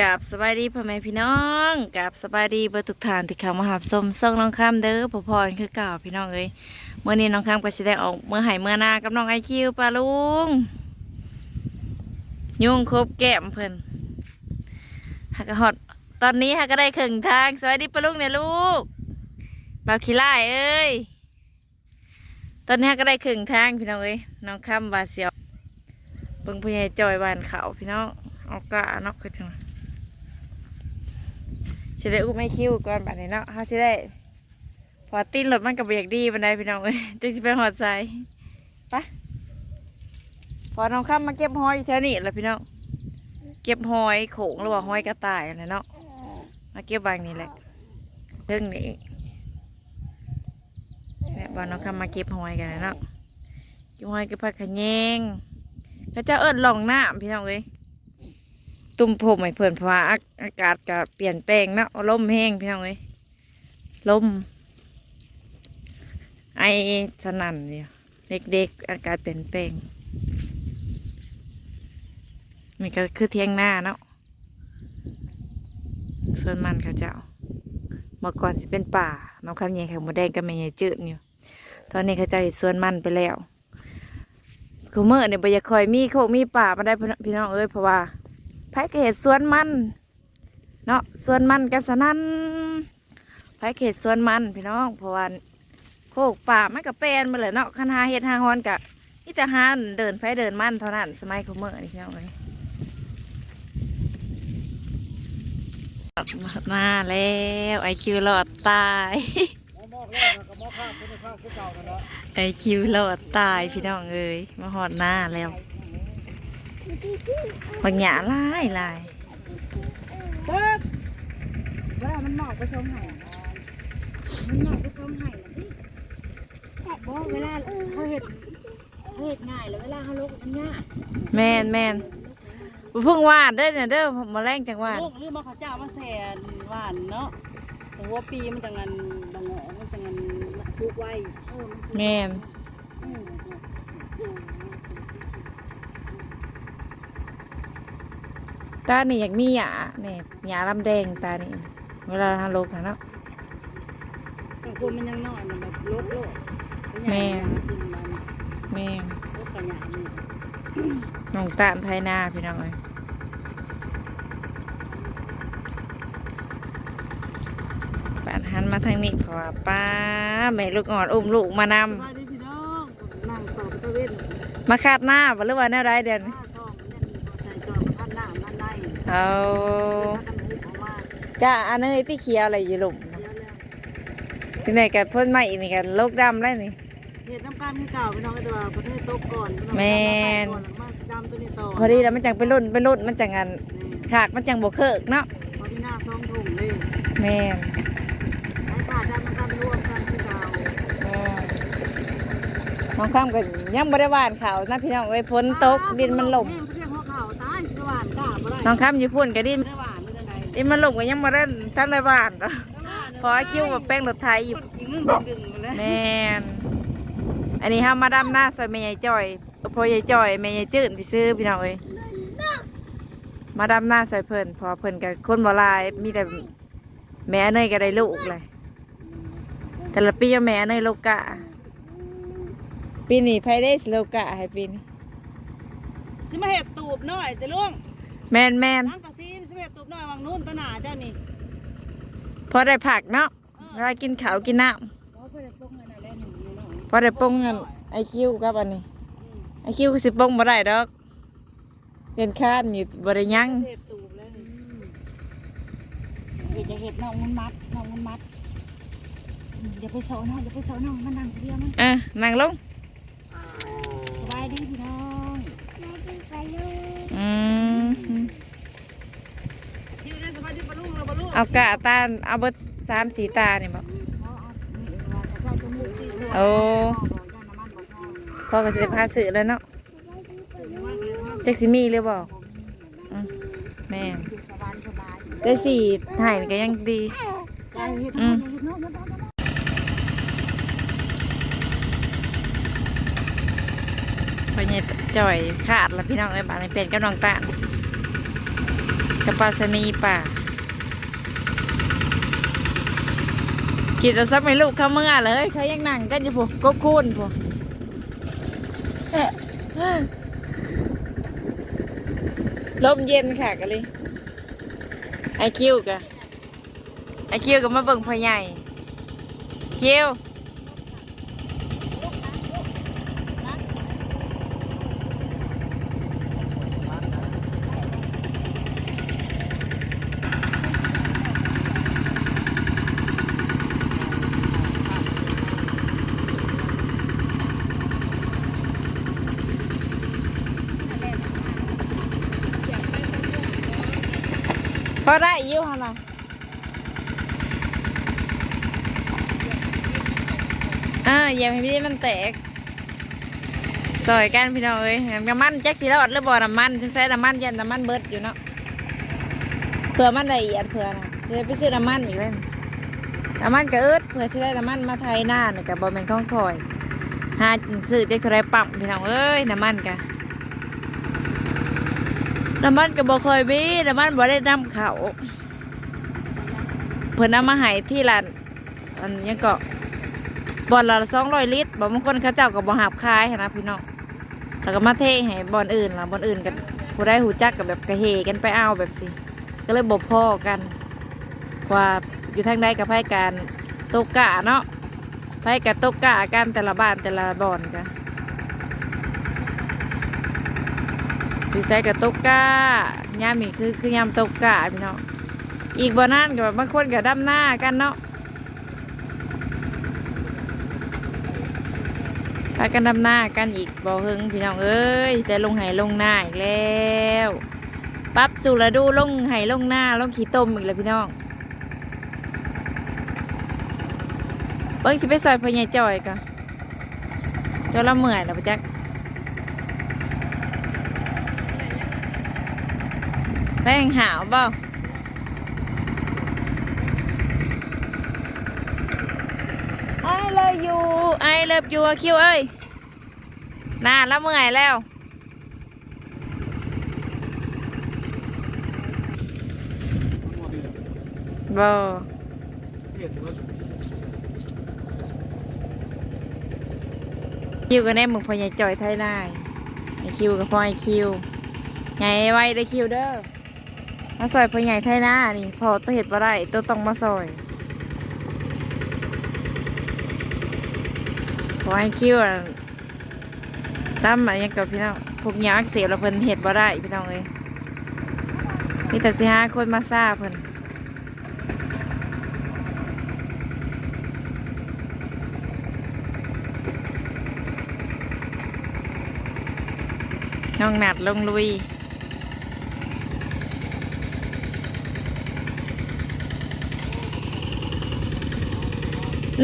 กับสบายดีพ่อแม่พี่น้องกับสบายดีเบอร์ทุกทานที่เข้ามาหาชมส่งน้องข้ามเด้อพ่อพรคือเก่าพี่น้องเอ้ยเมื่อนี้น้องข้ามก็จะได้ออกเมื่อหายเมื่อนากับน้องไอคิวปลาลุงยุ่งครบแก้มเพิ่นฮักกะฮอดตอนนี้ฮักก็ได้ครึ่งทางสวัสดีปลาลุงเนี่ยลูกบ่าวขี้ไล่เอ้ยตอนนี้ฮักก็ได้ครึ่งทางพี่น้องเอ้ยน้องข้ามบาเสียวเบิ่งผู้ใหญ่จอยบานเขาพี่น้องเอากะนาะก็จัง สิได้อุ้มไอคิวก่อนบัดนี้เนาะเฮาสิได้พอตีนรถมันก็บ่อยกดีปานใดพี่น้องเอ้ยจึงสิไปหอดใจปะพอน้องข้ามมาเก็บหอยอยู่แถวนี้แหละพี่น้องเก็บหอยโขงหรือว่าหอยกระต่ายนั่นแหละเนาะมาเก็บบางนี่แหละเรื่องนี้เนี่ยบอน้องข้ามมาเก็บหอยกันเนาะเก็บหอยเก็บผักขะแยงเขาจ้าเอิ้นหลองน้ำพี่น้องเอ้ย ตุ่มผมให้เพื่อนเพราะว่าอากาศก็เปลี่ยนแปลงเนาะลมแห้งพี่น้องเอ้ยลมไอสนั่นเนี่ยเด็กๆ อากาศเปลี่ยนแปลงนี่ก็คือเที่ยงหน้าเนาะส่วนมันเขาเจ้าเมื่อก่อนสิเป็นป่าน้องคำใหญ่แข็งหมูแดงก็ไม่ใหญ่จืดอยู่ตอนนี้เขาเจะเห็นส่วนมันไปแล้วกูเมื่อเนี่ยบยากคอยมีโคกมีป่ามาได้พี่น้องเอ้ยเพราะว่า ไผเขตสวนมัน เนาะสวนมันกันสนั่นไผเขตสวนมันพี่น้องเพราะว่าโคกป่ามันก็แปลนมาเลยเนาะคันหาเห็ดหาฮอนกะนี่แต่หาเดินไผเดินมันเท่านั้นสมัยเขาเมื่อนี่พี่น้องเลยมาแล้วไอคิวหลอดตายมอมอกแล้วกับมอกข้างเป็นข้างคือเก่านั่นแหละไอคิวหลอดตายพี่น้องเอ้ยมาหอดหน้าแล้ว บางอย่างลายลายเบิกเวลามันหมอกไปชมไห่มันหมอกไปชมไห่น่ะดิบอกเวลาเขาเห็ดเขาเห็ดง่ายแล้วเวลาเขาลกมันยากแมนแมนบ่เพิ่งวาดเด้อเนี่ยเด้อมาแรงจังวาดลูกหรือมาเขาเจ้ามาแสนหวานเนาะแต่ว่าปีมันจะงันบางอมันจะงันชุกไว้เออมันแมน อืม ตานี่อยากมีหยาเนี่ยหยาลำแดงตานี่เวลาทาลกนะเนาะบางคนมันยังน้อยมันแบบโลดโลดแม่แม่นลดกระหยานี่น้องตาลไทยนาพี่น้องเอ้ยปานหันมาทางนี้เพราะว่าป้าแม่ลูกอ่อนอุ้มลูกมานำมาคาดหน้าหรือว่าแนวใดเด่นหน้าท้อนยังมีพอใจจอดท่านหน้ามันได้ เอาถ้ากันหุบออกมาจ้าอันนี้ที่เขียวอะไรอยู่หลุมเดี๋ยวแล้วที่ไหนกันพ่นไม้นี่กันโลกดำแล้วนี่เหตุน้ำการที่เก่าพี่น้องก็จะว่าประเทศตกก่อนพี่น้องแม่นก่อนแล้วมาดำตัวนี้ต่อพอดีแล้วมันจังไปรุ่นไปรุ่นมันจังงันนี่ขากมันจังบกเคิกเนาะพอที่หน้าซองถุงเลยแม่นไอ้ขาดดำมันกันรวมกันที่เก่าน้องข้ามกันยังบริวานเขาวนะพี่น้องเอ้ยฝนตกดินมันหล่ม สว่านกล้าบ่ได้น้องข้ามอยู่พุ่นกับดินได้หวานไม่ได้ไงดินมันหล่มก็ยังมาเล่นท่านไรบ้านเนาะเพอคิวกับแป้งรถไทยอยู่ขี้งึ่งดึงมาเลยแม่นอันนี้ห้ามาดำหน้าซอยแม่ใหญ่จ่อยพอใหญ่จ่อยแม่ใหญ่จืดที่ซื้อพี่น้องเอ้ยมาดำหน้าซอยเพิ่นเพอเพิ่นกับคนบ่หลายมีแต่แม่เนยก็ได้ลูกเลยแต่ละปีก็แม่เนยโลกะปีนี้ไพได้โลกะให้ปีนี้สิมาเห็ดตูบหน่อยจะล่วง แม่นแม่นล้างกระซีนสิมาเห็ดตูบหน่อยวางนู้นต้นหนาเจ้านี่พอได้ผักเนาะเวลากินข้าวกินน้เพราะเพื่อนพวกนั้นได้หนึ่งนี่เนาะำพอได้ปรุงกันไอคิวกับอันนี้ไอคิวก็สิปรุงบ่ได้ดอกเป็นคาดนี่บ่ได้ยั้งเห็ดตูบเลยเห็ดจะเห็ดน้องมันมัดน้องมันมัดอย่าไปโซน้องอย่าไปโซน้องมันนั่งคนเดียวมันอะนั่งลงสบายดีพี่น้องอืม คิวได้สบายดีปะลุง เราปะลุงเอากะตาลเอาเบิดสามสีตานี่บ่เขาเอานี่ว่าจะได้จมูกสี่ส่วนโอ้บอกย่าน้ำมันบอกพ่อพ่อก็สิได้พาซื้อแล้วเนาะจักสิมีหรือบ่อืมแม่นอยู่สบายสบายได้สีถ่ายก็ยังดีอย่าเห็ดน้องอย่าเห็ดน้องอย่าเห็ดน้องพอเนี่ยจ่อยขาดแล้วพี่น้องเอ้ยบาดนี้เป็นกับน้องตาลกับปลาสนีป่า กินจะซักไม่ลูกเข้าเมื่อเลยเขายังนั่งกันอยู่พวกก็คุ้นพวกลมเย็นค่ะกันเลยไอคิวกะไอคิวก็มาเบิ่งพ่อใหญ่คิว พอได้อยู่ฮะล่ะอ่าอย่าให้พี่มันแตกซอยกันพี่น้องเอ้ยน้ำมันแจ็คสีรอดหรือบ่อน้ำมันจังใส่น้ำมันยันน้ำมันเบิดอยู่เนาะเผื่อมันละเอียดเผื่อนะจะไปซื้อน้ำมันอีกเลยน้ำมันก็อึดเผื่อจะได้น้ำมันมาไทยหน้าเนี่ยกับบอแมนข้องคอยหาซื้อได้เท่าไรปั๊มพี่น้องเอ้ยน้ำมันกะ น้ำมันก็บ่เคยมีน้ำมันบ่ได้นำเขาเพิ่นเอามาให้ที่ร้านอันยังก็บ่อนละสองร้อยลิตรบ่บางคนเขาเจ้าก็บ่หับขายนะพี่น้องแล้วก็มาเทให้บ่อนอื่นละบ่อนอื่นกันผู้ได้หูจักกับแบบกระเฮกันไปเอาแบบสิก็เลยบ่พ่อกันว่าอยู่ทางใดกับไผการตกกะเนาะไผกับตกกะกันแต่ละบ้านแต่ละบ่อนกันีใส่กับตกกาย่ามนี่คือคือยามตกกาพี่น้องอีกบ่นั่นกับบางคนกับดำหน้ากันเนาะพากันดำหน้ากันอีกบ่หึงพี่น้องเอ้ยแต่ลงไห้ลงหน้าอีกแล้วปรับสู่ฤดูลงไห้ลงหน้าลงขี้ต้มอีกแล้วพี่น้องเบิ้งสิไปซอยพ่อใหญ่จ่อยก่อนเจ้าละเมื่อยแล้วปะจัก แป้งหาวเปล่าไอเลยอยู่ไอเลิฟอยู่คิวเอ้ยนานแล้วเมื่อยแล้ว บอคิวก็แน่มึงพอใหญ่จ่อยไทยได้ไอคิวกับพอไอคิวใหญ่ไว้ได้คิวเด้อ มาซอยพ่อใหญ่ไทยหน้านี่พอตัวเห็ดบ่ได้ตัวต้องมาซอยขอให้คิวตั้มอะไรยังกับพี่น้องพวกยาอักเสียแล้วเพิ่นเห็ดบ่ได้พี่น้องเอ้ยมีแต่สิห้าคนมาซาเพิ่นน้องหนัดลงลุย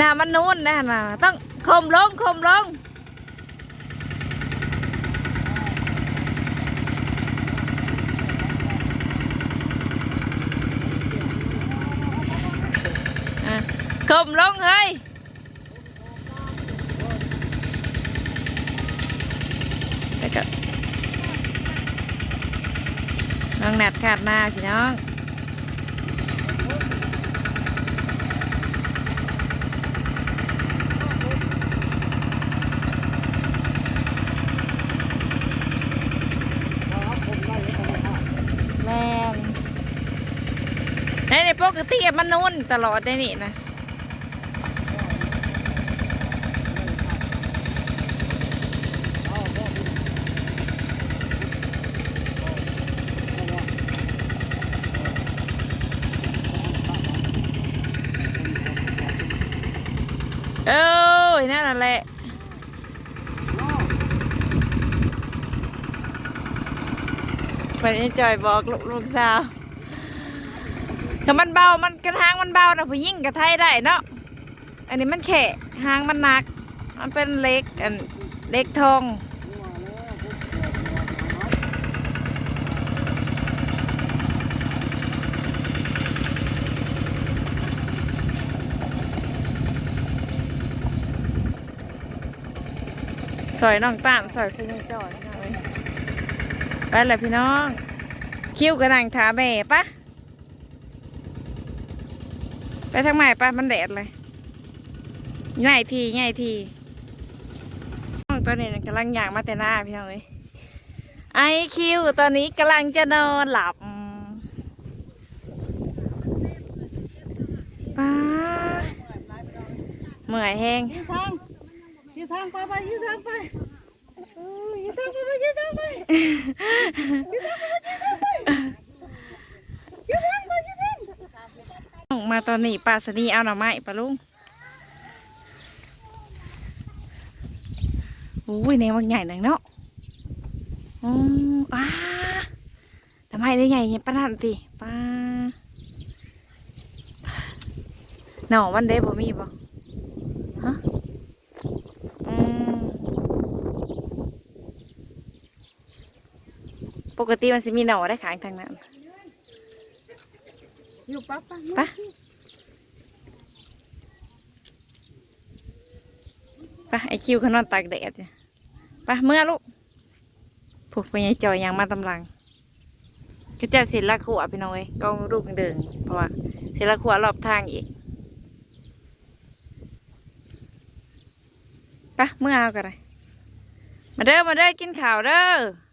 น้ามันนูนนะน่ะต้องคมลงคมลงอะคมลงเฮ้ยแล้วก็น้องแนทขาดหน้าพี่น้อง แม่นในใน ปกติมันนุ่นตลอดได้นี่นะเอ้ยนั่นแหละไปนี่จอยบอกลูกลูกสาว ถ้ามันเบา มันกระทางมันเบานะผู้หญิงกระไทยได้เนาะ อันนี้มันแข็หางมันหนัก มันเป็นเล็กอันเล็กทองสอยน้องตามสอยพี่น้องจอยพี่น้องเอ้ยไปเลยพี่น้อง คิ้วกระนังถาแม่ปะ ไปทางใหม่ปะมันแดดเลยง่ายทีง่ายทีตอนนี้กำลังอยากมาแต่หน้าพี่น้องเอ้ยไอคิวตอนนี้กำลังจะนอนหลับป้าเมื่อยแห้งยี่สางยี่สางไปไปยี่สางไปเออยี่สางไปไปยี่สางไปยี่สางไปไปยี่สางไปยี่สางไปยี่สาง มาตอนนี้ป้าสนีเอาหน่อไม้ปะลุงอุ้ยในมันใหญ่หนังเนาะอืมอ้าทำไมได้ใหญ่ปะนั่นติป้าหน่อมันได้บ่มีบ่ฮะอืมปกติมันสิมีหน่อได้ขายทางนั้น อยู่ปั๊บปั๊บไปไปไอคิวเขานอนตากแดดจ้ะไปเมื่อลูกผูกไปยายจอยยางมาตำลังก็เจ้าศิลละขวพี่น้อยก็ลูกเดินเพราะว่าศิลละขวรอบทางอีกไปเมื่อเอากันเลยมาเด้อมาเด้อกินข้าวเด้อ